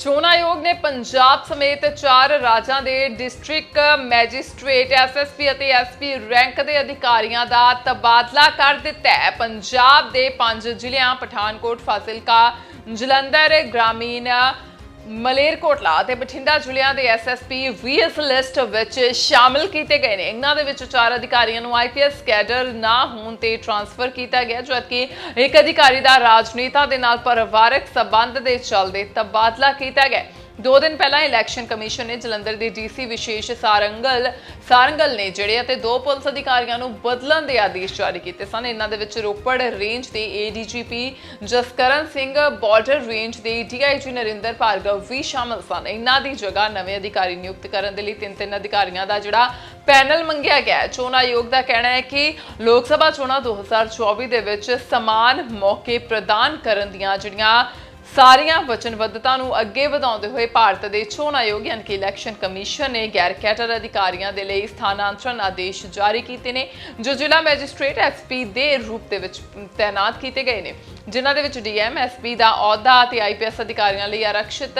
ਚੋਣ ਆਯੋਗ ਨੇ ਪੰਜਾਬ ਸਮੇਤ ਚਾਰ ਰਾਜਾਂ ਦੇ ਡਿਸਟ੍ਰਿਕਟ ਮੈਜਿਸਟ੍ਰੇਟ ਐਸਐਸਪੀ ਅਤੇ ਐਸਪੀ ਰੈਂਕ ਦੇ ਅਧਿਕਾਰੀਆਂ ਦਾ ਤਬਾਦਲਾ ਕਰ ਦਿੱਤਾ ਹੈ। ਪੰਜਾਬ ਦੇ ਪੰਜ ਜ਼ਿਲ੍ਹਿਆਂ, ਪਠਾਨਕੋਟ, ਫਾਜ਼ਿਲਕਾ, ਜਲੰਧਰ, ਗ੍ਰਾਮੀਣ ਮਲੇਰਕੋਟਲਾ ਅਤੇ ਬਠਿੰਡਾ ਜ਼ਿਲ੍ਹਿਆਂ ਦੇ ਐਸਐਸਪੀ ਵੀਐਸ ਲਿਸਟ ਵਿੱਚ ਸ਼ਾਮਲ ਕੀਤੇ ਗਏ ਨੇ। ਇਹਨਾਂ ਦੇ ਵਿੱਚ ਚਾਰ ਅਧਿਕਾਰੀਆਂ ਨੂੰ ਆਈਪੀਐਸ ਕੈਡਰ ਨਾ ਹੋਣ ਤੇ ਟਰਾਂਸਫਰ ਕੀਤਾ ਗਿਆ, ਜਦਕਿ ਇੱਕ ਅਧਿਕਾਰੀ ਦਾ ਰਾਜਨੀਤਾ ਦੇ ਨਾਲ ਪਰਿਵਾਰਕ ਸਬੰਧ ਦੇ ਚੱਲਦੇ ਤਬਾਦਲਾ ਕੀਤਾ ਗਿਆ। ਦੋ ਦਿਨ ਪਹਿਲਾਂ ਇਲੈਕਸ਼ਨ ਕਮਿਸ਼ਨ ਨੇ ਜਲੰਧਰ ਦੇ ਡੀਸੀ ਵਿਸ਼ੇਸ਼ ਸਾਰੰਗਲ ਸਾਰੰਗਲ ਨੇ ਜਿਹੜੇ ਅਤੇ ਦੋ ਪੁਲਿਸ ਅਧਿਕਾਰੀਆਂ ਨੂੰ ਬਦਲਣ ਦੇ ਆਦੇਸ਼ ਜਾਰੀ ਕੀਤੇ ਸਨ। ਇਹਨਾਂ ਦੇ ਵਿੱਚ ਰੋਪੜ ਰੇਂਜ ਦੇ ADGP Jaskaran Singh, border range ਦੇ ਡੀਆਈਜੀ ਨਰਿੰਦਰ ਭਾਰਗਵ ਵੀ ਸ਼ਾਮਲ ਸਨ। ਇਹਨਾਂ ਦੀ ਜਗ੍ਹਾ ਨਵੇਂ ਅਧਿਕਾਰੀ ਨਿਯੁਕਤ ਕਰਨ ਦੇ ਲਈ ਤਿੰਨ ਤਿੰਨ ਅਧਿਕਾਰੀਆਂ ਦਾ ਜਿਹੜਾ ਪੈਨਲ ਮੰਗਿਆ ਗਿਆ ਚੋਣ ਆਯੋਗ ਦਾ ਕਹਿਣਾ ਹੈ ਕਿ ਲੋਕ ਸਭਾ ਚੋਣਾਂ 2024 ਦੇ ਵਿੱਚ ਸਮਾਨ ਮੌਕੇ ਪ੍ਰਦਾਨ ਕਰਨ ਦੀਆਂ ਜਿਹੜੀਆਂ ਸਾਰੀਆਂ ਵਚਨਬੱਧਤਾ ਨੂੰ ਅੱਗੇ ਵਧਾਉਂਦੇ ਹੋਏ ਭਾਰਤ ਦੇ ਚੋਣ ਆਯੋਗ ਯਾਨੀ ਕਿ ਇਲੈਕਸ਼ਨ ਕਮਿਸ਼ਨ ਨੇ ਗੈਰ ਕੈਟਰ ਅਧਿਕਾਰੀਆਂ ਦੇ ਲਈ ਸਥਾਨਾਂਤਰਨ ਆਦੇਸ਼ ਜਾਰੀ ਕੀਤੇ ਨੇ, ਜੋ ਜ਼ਿਲ੍ਹਾ ਮੈਜਿਸਟ੍ਰੇਟ ਐਸਪੀ ਦੇ ਰੂਪ ਦੇ ਵਿੱਚ ਤਾਇਨਾਤ ਕੀਤੇ ਗਏ ਨੇ। ਜਿਨ੍ਹਾਂ ਦੇ ਵਿੱਚ ਡੀਐਮ ਐਸਪੀ ਦਾ ਅਹੁਦਾ ਅਤੇ ਆਈਪੀਐਸ ਅਧਿਕਾਰੀਆਂ ਲਈ ਆਰਕਸ਼ਿਤ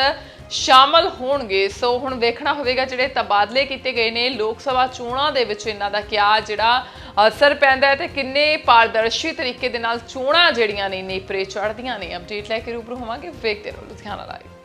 ਸ਼ਾਮਲ ਹੋਣਗੇ। ਸੋ ਹੁਣ ਵੇਖਣਾ ਹੋਵੇਗਾ ਜਿਹੜੇ ਤਬਾਦਲੇ ਕੀਤੇ ਗਏ ਨੇ। ਲੋਕ ਸਭਾ ਚੋਣਾਂ ਦੇ ਵਿੱਚ ਇਹਨਾਂ ਦਾ ਕਿਆ ਜਿਹੜਾ ਅਸਰ ਪੈਂਦਾ ਹੈ ਤੇ ਕਿੰਨੇ ਪਾਰਦਰਸ਼ੀ ਤਰੀਕੇ ਦੇ ਨਾਲ ਚੋਣਾਂ ਜਿਹੜੀਆਂ ਨੇ ਨੇਪਰੇ ਚੜ੍ਹਦੀਆਂ ਨੇ। ਅਪਡੇਟ ਲੈ ਕੇ ਰੂਬਰੂ ਹੋਵਾਂਗੇ, ਵੇਖਦੇ ਰਹੋ ਲੁਧਿਆਣਾ ਲਾਈਵ